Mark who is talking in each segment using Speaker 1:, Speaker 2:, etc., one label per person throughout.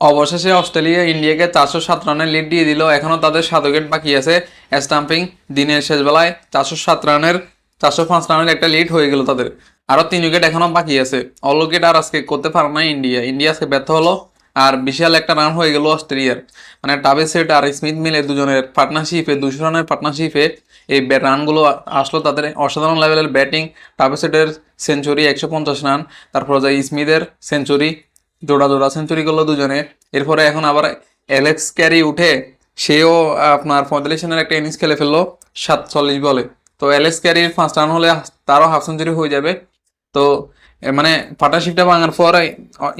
Speaker 1: অবশেষে অস্ট্রেলিয়া ইন্ডিয়াকে চারশো সাত রানের লিড দিয়ে দিল। এখনও তাদের সাত উইকেট বাকি আছে। স্টাম্পিং দিনের শেষ বেলায় চারশো সাত রানের, চারশো পাঁচ রানের একটা লিড হয়ে গেল তাদের। আরও তিন উইকেট এখনও বাকি আছে। অল উইকেট আর আজকে করতে পারে না ইন্ডিয়া। ইন্ডিয়া আজকে ব্যর্থ হলো আর বিশাল একটা রান হয়ে গেল অস্ট্রেলিয়ার। মানে টাবে সেট আর স্মিথ মিলে দুজনের পার্টনারশিপে দুশো রানের পার্টনারশিপে এই রানগুলো আসলো তাদের। অসাধারণ লেভেলের ব্যাটিং টাবে সেটের সেঞ্চুরি একশো পঞ্চাশ রান তারপর যে স্মিথের সেঞ্চুরি জোড়া জোড়া সেঞ্চুরি করল দুজনে। এরপরে এখন আবার অ্যালেক্স ক্যারি উঠে সেও আপনার পঁয়তাল্লিশ রানের একটা ইনিংস খেলে ফেলল, সাতচল্লিশ বলে। তো অ্যালেক্স ক্যারির পাঁচ রান হলে তারও হাফ সেঞ্চুরি হয়ে যাবে। তো মানে পার্টনারশিপটা ভাঙার পরে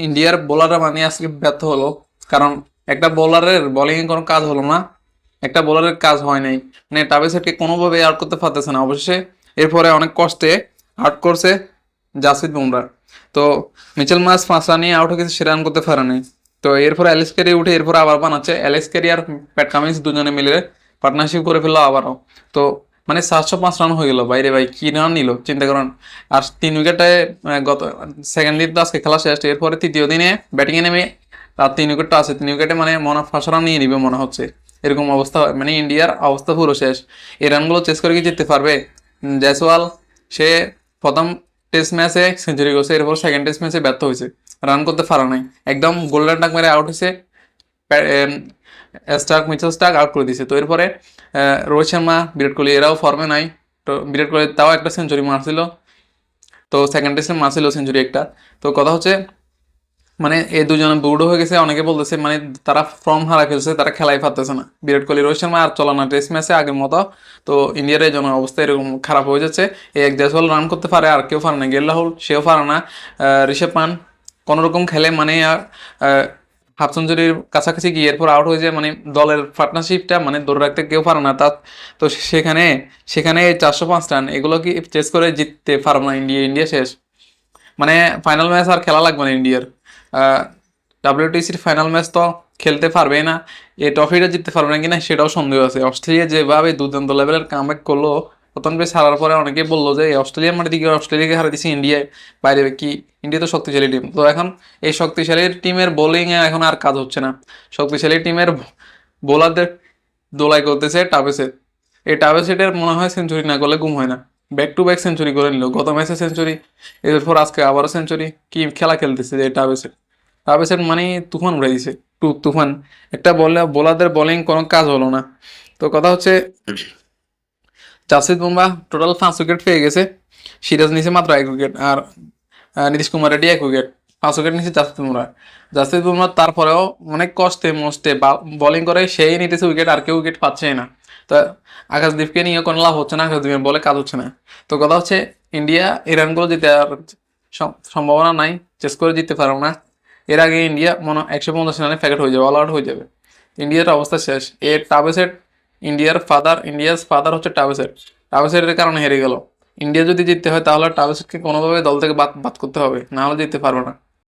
Speaker 1: ইন্ডিয়ার বোলাররা মানে আজকে ব্যর্থ হলো। কারণ একটা বোলারের বোলিংয়ে কোনো কাজ হলো না। একটা বোলারের কাজ হয় নাই। মানে টাবে সেটকে কোনোভাবে আউট করতে পারতেছে না অবশেষে। এরপরে অনেক কষ্টে আউট করছে জাসিদ বুমরা তো মিচেল মাস পাঁচ নিয়ে আউট হয়ে গেছে, সে রান করতে পারেনি। তো এরপর অ্যালেক্স ক্যারি উঠে এরপর আবার বানাচ্ছে। অ্যালেক্স ক্যারি আর প্যাট কামিন্স দুজনে মিলে পার্টনারশিপ করে ফেলল আবারও। তো মানে সাতশো পাঁচ রান হয়ে গেল, বাইরে ভাই, কি রান নিল? চিন্তা করেন। আর তিন উইকেটে গত সেকেন্ড লিড তো আজকে খেলা শেষ, এরপরে তৃতীয় দিনে ব্যাটিংয়ে নেমে তার তিন উইকেটটা আছে। তিন উইকেটে মানে মনে ফার্স্ট রান নিয়ে নিবে মনে হচ্ছে। এরকম অবস্থা মানে ইন্ডিয়ার অবস্থা পুরো শেষ। এই রানগুলো চেস করে কি জিততে পারবে? জয়সওয়াল সে প্রথম টেস্ট ম্যাচে সেঞ্চুরি করছে এরপর সেকেন্ড টেস্ট ম্যাচে ব্যর্থ হয়েছে। রান করতে পারা নাই। একদম গোল্ডেন টাক মেরে আউট হয়েছে। স্টার্ক মিচেল স্টার্ক আউট করে দিয়েছে। তো এরপরে রোহিত শর্মা, বিরাট কোহলি, এরাও ফর্মে নাই। তো বিরাট কোহলি তাও একটা সেঞ্চুরি মারছিল। তো সেকেন্ড টেস্টে মারছিল সেঞ্চুরি একটা। তো কথা হচ্ছে মানে এই দুজনে বুড়ো হয়ে গেছে, অনেকে বলতেছে মানে তারা ফর্ম হারা ফেলছে তারা খেলাই পারতেছে না। বিরাট কোহলি, রোহিত শর্মা আর চলে না টেস্ট ম্যাচে আগের মতো। তো ইন্ডিয়ার এই অবস্থা এরকম খারাপ হয়ে যাচ্ছে। এই এক দেশওয়াল রান করতে পারে, আর কেউ পারে না। গেল রাহুল সেও পারে না। ঋষভ পান কোনো রকম খেলে মানে হাফ সেঞ্চুরির কাছাকাছি গিয়ে এরপর আউট হয়ে যায় মানে দলের পার্টনারশিপটা মানে ধরে রাখতে কেউ পারে না। তা, তো সেখানে সেখানে চারশো পাঁচ রান এগুলো কি চেস করে জিততে পারবে না ইন্ডিয়া ইন্ডিয়া শেষ? মানে ফাইনাল ম্যাচ আর খেলা লাগবে না ইন্ডিয়ার ডাব্লিউটিসির ফাইনাল ম্যাচ তো খেলতে পারবে না। এই ট্রফিটা জিততে পারবে না কিনা সেটাও সন্দেহ আছে। অস্ট্রেলিয়া যেভাবে দুর্দান্ত লেভেলের কামব্যাক করল, প্রথম হারার পরে অনেকে বলল যে অস্ট্রেলিয়ার মাঠে দিকে অস্ট্রেলিয়াকে হারা দিচ্ছে ইন্ডিয়ায় বাইরে কি ইন্ডিয়া তো শক্তিশালী টিম তো এখন এই শক্তিশালী টিমের বোলিংয়ে এখন আর কাজ হচ্ছে না। শক্তিশালী টিমের বোলারদের দোলাই করতেছে টাবেসে এই টাবেসেটের মনে হয় সেঞ্চুরি না করলে গুম হয় না। ব্যাক টু ব্যাক সেঞ্চুরি করে নিল, গত ম্যাচে সেঞ্চুরি এরপর আজকে আবারও সেঞ্চুরি কি খেলা খেলতেছে যে টাবেসেট টাবেসেট মানে তুফান উড়ে দিছে টু তুফান। একটা বলে বোলারদের বোলিং কোনো কাজ হলো না। তো কথা হচ্ছে, জাসিদ বুম্বা টোটাল পাঁচ উইকেট পেয়ে গেছে। সিরাজ নিচে মাত্র এক উইকেট আর নীতিশ কুমার রেড্ডি এক উইকেট পাঁচ উইকেট নিচে জাসপ্রীত বুমরাহ জাসপ্রীত বুমরাহ তারপরেও অনেক কষ্টে মস্তে বোলিং করে সেই নিতেছে উইকেট আর কেউ উইকেট পাচ্ছেই না। তো আকাশদীপকে নিয়ে কোনো লাভ হচ্ছে না, আকাশদীপের বলে কাজ হচ্ছে না। তো কথা হচ্ছে ইন্ডিয়া এই রানগুলো জিতে আর সম্ভাবনা নাই চেস করে জিততে পারো না। এর আগে ইন্ডিয়া মনে একশো পঞ্চাশ রানে প্যাকেট হয়ে যাবে অল আউট হয়ে যাবে। ইন্ডিয়ার অবস্থা শেষ। এ টাবেসেট ইন্ডিয়ার ফাদার ইন্ডিয়ার ফাদার হচ্ছে টাবেসেট টাবেসেটের কারণে হেরে গেল। ইন্ডিয়া যদি জিততে হয়, তাহলে টাবেসেটকে কোনোভাবে দল থেকে বাদ বাদ করতে হবে, না হলে জিততে পারবে না।